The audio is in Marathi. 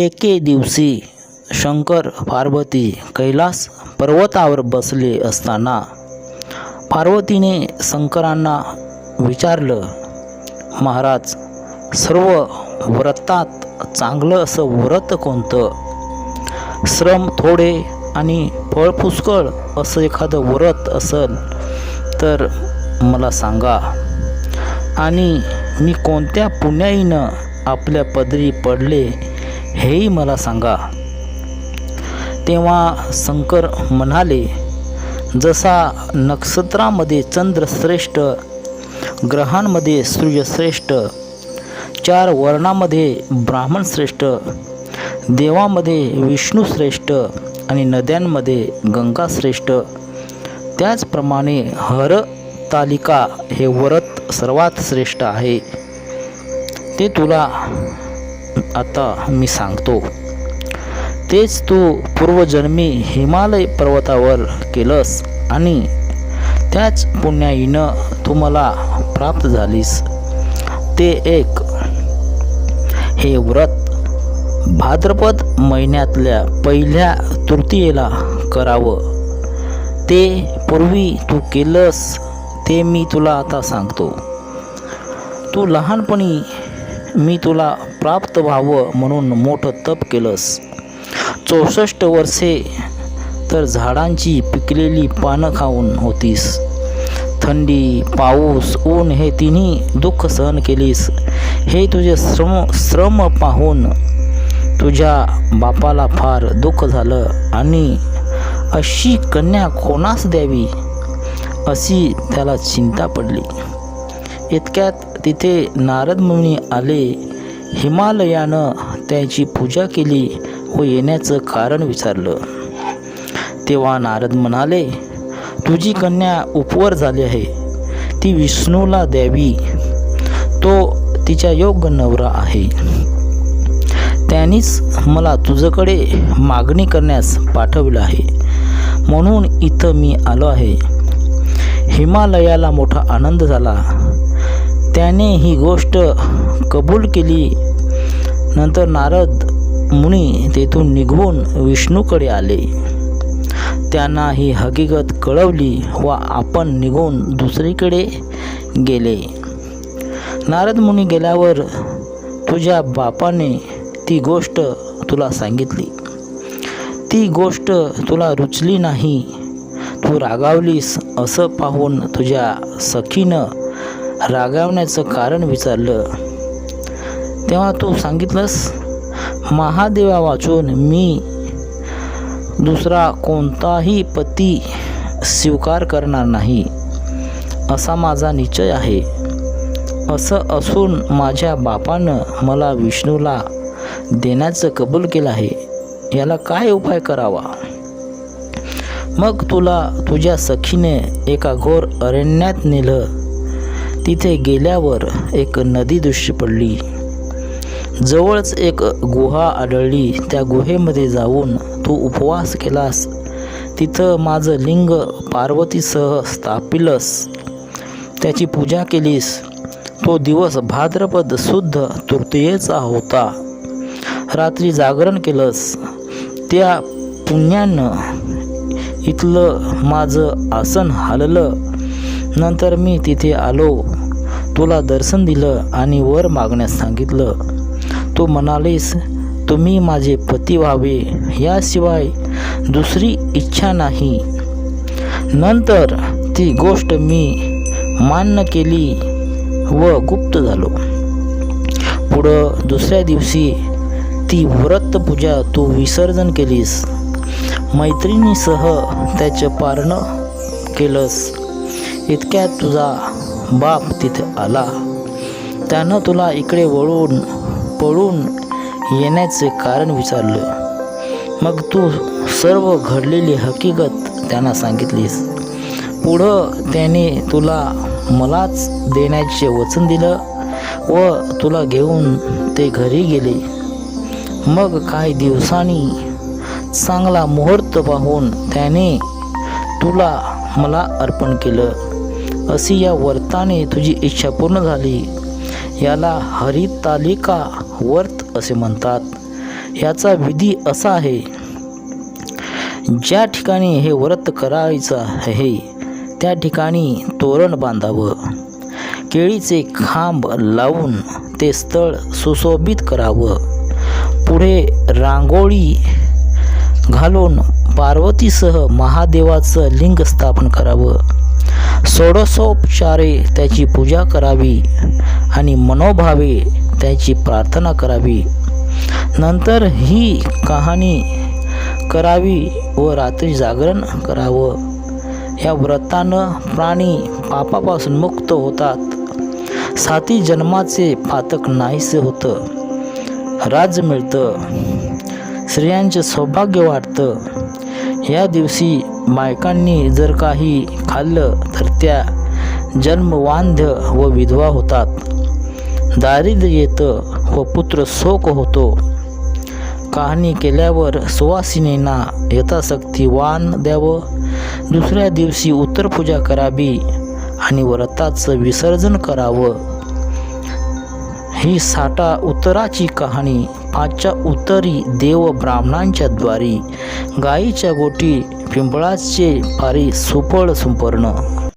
एके दिवशी शंकर पार्वती कैलास पर्वतावर बसले असताना पार्वतीने शंकरांना विचारलं महाराज सर्व व्रतात चांगलं असं व्रत कोणतं? श्रम थोडे आणि फळ पुष्कळ असं एखादं व्रत असेल तर मला सांगा. आणि मी कोणत्या पुण्याईनं आपल्या पदरी पडले हेही मला सांगा. तेव्हा शंकर म्हणाले जसा नक्षत्रामध्ये चंद्रश्रेष्ठ ग्रहांमध्ये सूर्यश्रेष्ठ चार वर्णामध्ये ब्राह्मणश्रेष्ठ देवामध्ये विष्णुश्रेष्ठ आणि नद्यांमध्ये गंगाश्रेष्ठ त्याचप्रमाणे हर तालिका हे व्रत सर्वात श्रेष्ठ आहे. ते तुला आता मी सांगतो. तेच तू पूर्वजन्मी हिमालय पर्वतावर केलंस आणि त्याच पुण्याईनं तू मला प्राप्त झालीस. ते एक हे व्रत भाद्रपद महिन्यातल्या पहिल्या तृतीयेला करावं. ते पूर्वी तू केलंस ते मी तुला आता सांगतो. तू लहानपणी मी तुला प्राप्त व्हावं म्हणून मोठं तप केलंस. चौसष्ट वर्षे तर झाडांची पिकलेली पानं खाऊन होतीस. थंडी पाऊस ऊन हे तिन्ही दुःख सहन केलीस. हे तुझे श्रम श्रम पाहून तुझ्या बापाला फार दुःख झालं आणि अशी कन्या कोणास द्यावी? अशी त्याला चिंता पडली. इतक्यात तिथे नारद मुनी आले. हिमालयानं त्याची पूजा केली व येण्याचं कारण विचारलं. तेव्हा नारद म्हणाले तुझी कन्या उपवर झाली आहे. ती विष्णूला द्यावी. तो तिच्या योग्य नवरा आहे. त्यांनीच मला तुझ्याकडे मागणी करण्यास पाठवलं आहे. म्हणून इथं मी आलो आहे. हिमालयाला मोठा आनंद झाला. त्याने ही गोष्ट कबूल केली. नंतर नारद मुनी तेथून निघून विष्णूकडे आले. त्यांना ही हकीकत कळवली व आपण निघून दुसरीकडे गेले. नारद मुनी गेल्यावर तुझ्या बापाने ती गोष्ट तुला सांगितली. ती गोष्ट तुला रुचली नाही. तू रागावलीस असं पाहून तुझ्या सखीनं रागावण्याचं कारण विचारलं. तेव्हा तू सांगितलंस महादेवा वाचून मी दुसरा कोणताही पती स्वीकार करणार नाही. असा माझा निश्चय आहे. असं असून माझ्या बापानं मला विष्णूला देण्याचं कबूल केलं आहे. याला काय उपाय करावा? मग तुला तुझ्या सखीने एका घोर अरण्यात नेलं. तिथे गेल्यावर एक नदी दृश्य पडली. जवळच एक गुहा आढळली. त्या गुहेमध्ये जाऊन तू उपवास केलास. तिथं माझं लिंग पार्वतीसह स्थापिलस. त्याची पूजा केलीस. तो दिवस भाद्रपद शुद्ध तृतीयेचा होता. रात्री जागरण केलंस. त्या पुण्यानं इथलं माझं आसन हललं. नंतर मी तिथे आलो. तुला दर्शन दिलं आणि वर मागण्यास सांगितलं. तू म्हणालीस तुम्ही माझे पती व्हावे. याशिवाय दुसरी इच्छा नाही. नंतर ती गोष्ट मी मान्य केली व गुप्त झालो. पुढं दुसऱ्या दिवशी ती व्रतपूजा तू विसर्जन केलीस. मैत्रिणीसह त्याचं पारणं केलंस. इतक्यात तुझा बाप तिथे आला. त्यानं तुला इकडे वळून पळून येण्याचे कारण विचारलं. मग तू सर्व घडलेली हकीकत त्यांना सांगितलीस. पुढं त्याने तुला मलाच देण्याचे वचन दिलं व तुला घेऊन ते घरी गेले. मग काही दिवसांनी चांगला मुहूर्त पाहून त्याने तुला मला अर्पण केलं. अशी या व्रताने तुझी इच्छा पूर्ण झाली. याला हरितालिका व्रत असे म्हणतात. याचा विधी असा आहे ज्या ठिकाणी हे व्रत करायचं आहे त्या ठिकाणी तोरण बांधावं. केळीचे खांब लावून ते स्थळ सुशोभित करावं. पुढे रांगोळी घालून पार्वतीसह महादेवाचं लिंग स्थापन करावं. षोडशोपचारे त्याची पूजा करावी आणि मनोभावे त्याची प्रार्थना करावी. नंतर ही कहाणी करावी व रात्री जागरण करावं. या व्रतानं प्राणी पापापासून मुक्त होतात. साती जन्माचे पातक नाहीसे होतं. राज मिळतं. स्त्रियांचे सौभाग्य वाढतं. या दिवशी मायकांनी जर काही खाल्लं तर त्या जन्मवांध्य व विधवा होतात. दारिद्र्य येतं व पुत्र शोक होतो. कहाणी केल्यावर सुवासिनींना यथाशक्ती वान द्यावं. दुसऱ्या दिवशी उत्तर पूजा करावी आणि व्रताचं विसर्जन करावं. ही साठा उत्तराची कहाणी पाचच्या उत्तरी देव ब्राह्मणांच्या द्वारी गायीच्या गोटी पिंपळाचे पारी सुपळ संपूर्ण